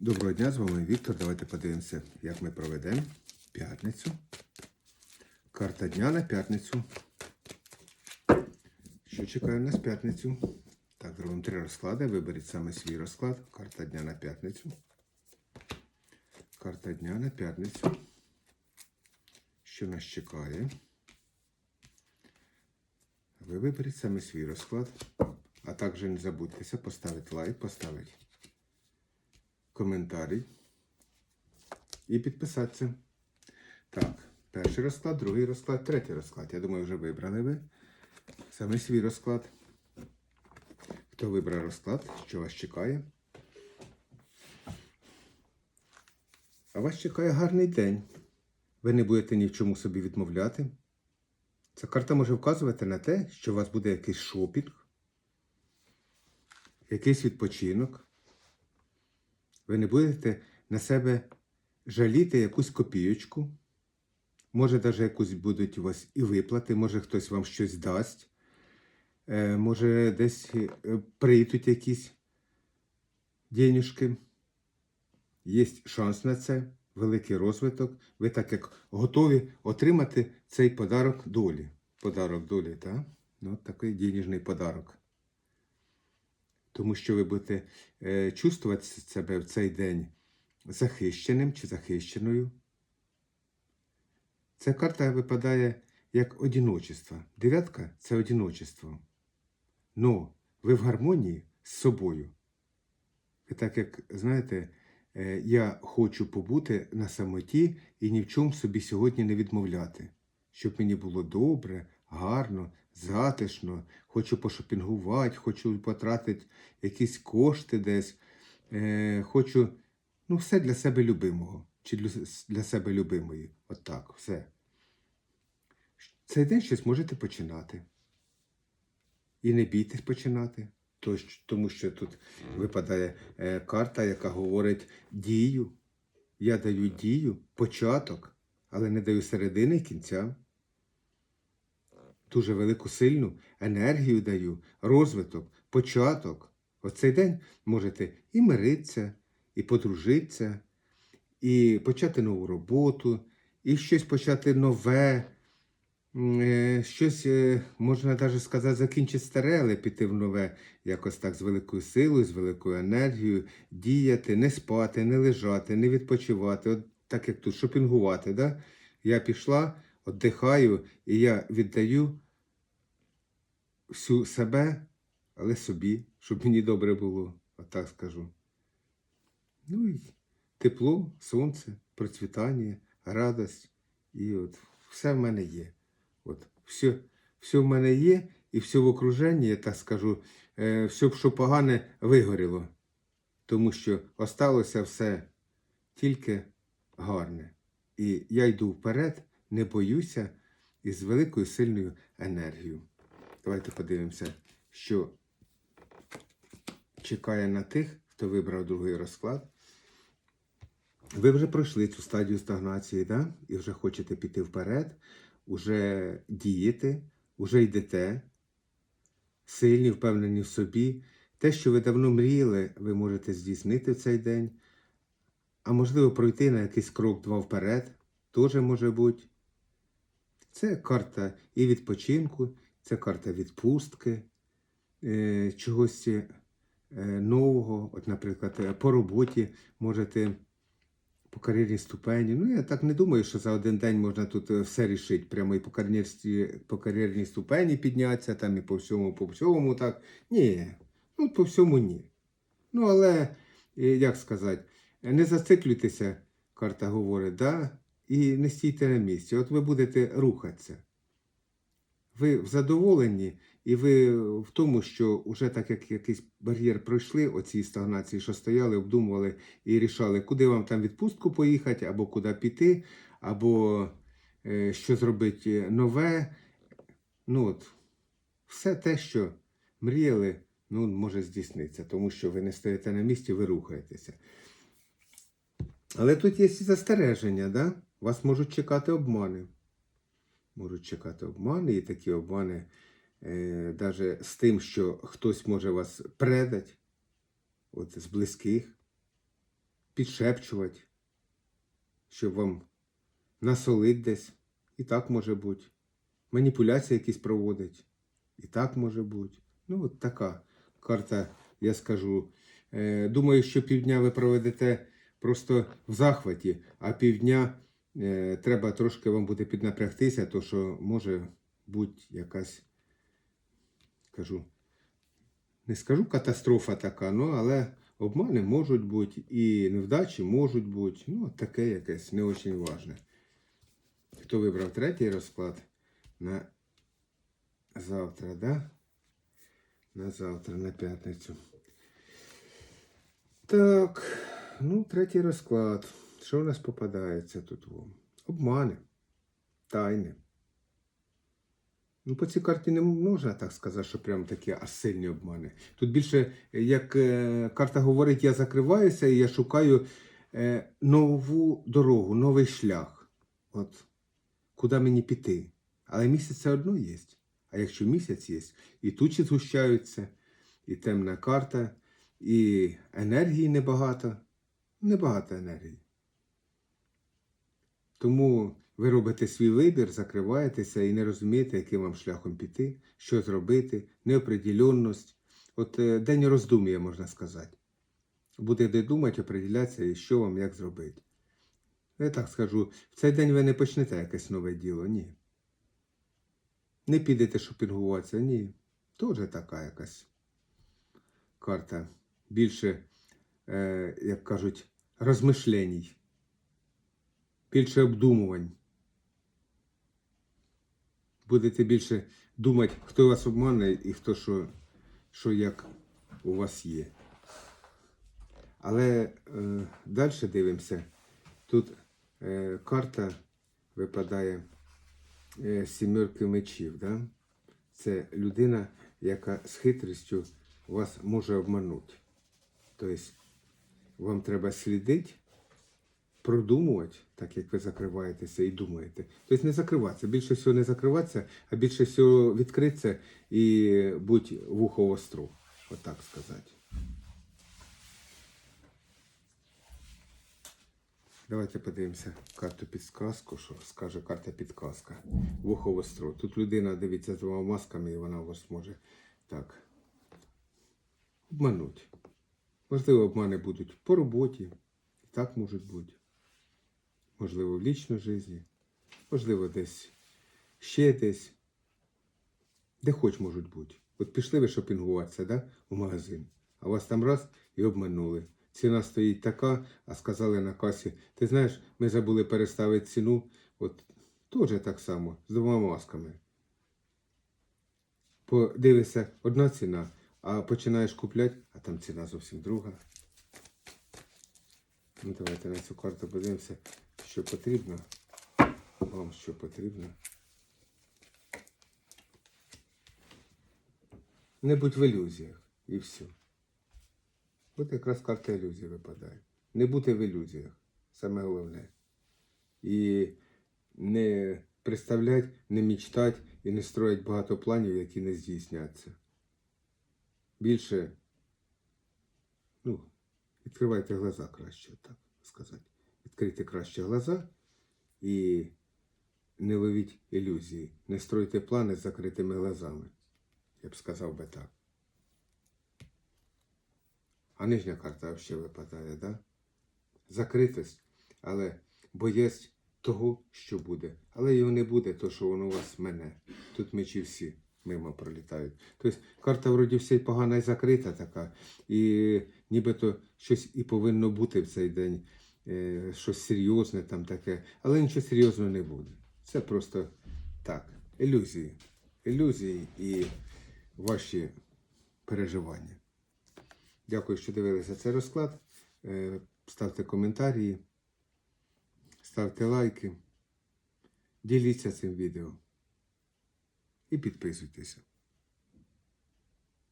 Доброго дня, з вами Віктор. Давайте подивимося, як ми проведемо п'ятницю. Карта дня на п'ятницю. Що чекає нас п'ятницю? Так, зробимо три розклади. Виберіть саме свій розклад. Карта дня на п'ятницю. Карта дня на п'ятницю. Що нас чекає? Ви виберіть саме свій розклад. А також не забудьтеся поставити лайк, поставити коментарі і підписатися. Так, перший розклад, другий розклад, третій розклад. Я думаю, вже вибрали ви саме свій розклад. Хто вибрав розклад, що вас чекає? А вас чекає гарний день. Ви не будете ні в чому собі відмовляти. Ця карта може вказувати на те, що у вас буде якийсь шопінг, якийсь відпочинок. Ви не будете на себе жаліти якусь копійочку. Може, навіть якусь будуть у вас і виплати, може хтось вам щось дасть. Е, може, десь е, прийдуть якісь денюжки. Є шанс на це, великий розвиток. Ви так як готові отримати цей подарок долі. Подарок долі, так? Ну, такий денежний подарок. Тому що ви будете е, чувствувати себе в цей день захищеним чи захищеною. Ця карта випадає як одіночество. Дев'ятка це одіночество. Но ви в гармонії з собою. Ви так як, знаєте, е, я хочу побути на самоті і ні в чому собі сьогодні не відмовляти, щоб мені було добре, гарно, затишно, хочу пошопінгувати, хочу потратити якісь кошти десь, е, хочу ну, все для себе любимого чи для, себе любимої. От так, все. Цей день щось можете починати. І не бійтесь починати, тому що тут випадає е, карта, яка говорить дію. Я даю дію, початок, але не даю середини і кінця дуже велику сильну енергію даю, розвиток, початок. Оцей день можете і миритися, і подружитися, і почати нову роботу, і щось почати нове, е, щось, е, можна навіть сказати, закінчити старе, але піти в нове, якось так з великою силою, з великою енергією, діяти, не спати, не лежати, не відпочивати, от так як тут, шопінгувати. Да? Я пішла, віддихаю, і я віддаю себе, але собі, щоб мені добре було, отак скажу. Ну і тепло, сонце, процвітання, радость. І от все в мене є. От все, все в мене є, і все в окруженні, я так скажу, е, все, що погане, вигоріло. Тому що осталося все тільки гарне. І я йду вперед, не боюся і з великою сильною енергією. Давайте подивимося, що чекає на тих, хто вибрав другий розклад. Ви вже пройшли цю стадію стагнації, да? і вже хочете піти вперед, уже діяти, уже йдете, сильні, впевнені в собі. Те, що ви давно мріяли, ви можете здійснити в цей день. А можливо, пройти на якийсь крок-два вперед, теж може бути. Це карта і відпочинку, це карта відпустки, е, чогось е, нового. От, наприклад, е, по роботі можете по кар'єрній ступені. Ну, я так не думаю, що за один день можна тут все рішити. Прямо і по кар'єрній, по кар'єрній ступені піднятися, там і по всьому, по всьому так. Ні, ну по всьому ні. Ну, але, як сказати, не зациклюйтеся, карта говорить, да? і не стійте на місці. От ви будете рухатися. Ви в задоволенні, і ви в тому, що вже так як якийсь бар'єр пройшли, оці стагнації, що стояли, обдумували і рішали, куди вам там відпустку поїхати, або куди піти, або е, що зробити нове. Ну от, все те, що мріяли, ну, може здійснитися, тому що ви не стоїте на місці, ви рухаєтеся. Але тут є і застереження, да? вас можуть чекати обмани можуть чекати обмани, і такі обмани е, навіть з тим, що хтось може вас предати, от з близьких. підшепчувати, щоб вам насолить десь. І так може бути. Маніпуляції якісь проводить. І так може бути. Ну, от така карта, я скажу. Е, думаю, що півдня ви проведете просто в захваті, а півдня е, треба трошки вам буде піднапрягтися, то що може бути якась, кажу, не скажу катастрофа така, ну, але обмани можуть бути і невдачі можуть бути. Ну, таке якесь не дуже важне. Хто вибрав третій розклад на завтра, да? На завтра, на п'ятницю. Так, ну, третій розклад. Що у нас попадається тут? Обмани, тайни. Ну, по цій карті не можна так сказати, що прям такі аж сильні обмани. Тут більше, як е, карта говорить, я закриваюся і я шукаю е, нову дорогу, новий шлях. От куди мені піти. Але місяць все одно є. А якщо місяць є, і тучі згущаються, і темна карта, і енергії небагато. Небагато енергії. Тому ви робите свій вибір, закриваєтеся і не розумієте, яким вам шляхом піти, що зробити, неопределенність. От е, день роздум'я, можна сказати. Буде де думати, определятися і що вам як зробити. Я так скажу, в цей день ви не почнете якесь нове діло, ні. Не підете шопінгуватися, ні. Тоже така якась карта. Більше, е, як кажуть, розмишленій. Більше обдумувань. Будете більше думати, хто вас обманує і хто що, що як у вас є. Але е, далі дивимося. Тут е, карта випадає е, сімерки мечів. Да? Це людина, яка з хитрістю вас може обманути. Тобто вам треба слідити, продумувати, так як ви закриваєтеся і думаєте. Тобто не закриватися. Більше всього не закриватися, а більше всього відкритися і будь вухо востро. Отак сказати. Давайте подивимося карту підсказку, що скаже карта підказка. Вухо востро. Тут людина дивиться з двома масками, і вона вас може так обмануть. Можливо, обмани будуть по роботі, так можуть бути. Можливо, в лічній житті, можливо, десь ще десь. Де хоч можуть бути. От пішли ви шопінгуватися, да, у магазин, а вас там раз і обманули. Ціна стоїть така, а сказали на касі, ти знаєш, ми забули переставити ціну. От теж так само, з двома масками. Подивишся, одна ціна, а починаєш купляти, а там ціна зовсім друга. Ну, давайте на цю карту подивимося, що потрібно. Вам що потрібно. Не будь в ілюзіях і все. От якраз карта ілюзії випадає. Не бути в ілюзіях. Саме головне. І не представлять, не мечтать і не строять багато планів, які не здійсняться. Більше, ну, відкривайте глаза краще, так сказати. Відкрийте краще глаза і не ловіть ілюзії. Не стройте плани з закритими глазами. Я б сказав би так. А нижня карта взагалі випадає, да? Закритость, але боязнь того, що буде. Але його не буде, то що воно у вас мене. Тут мечі всі мимо пролітають. Тобто карта вроді все погана і закрита така. І нібито щось і повинно бути в цей день, щось серйозне там таке. Але нічого серйозного не буде. Це просто так. Ілюзії. Ілюзії і ваші переживання. Дякую, що дивилися цей розклад. Е, Ставте коментарі, ставте лайки, діліться цим відео і підписуйтеся.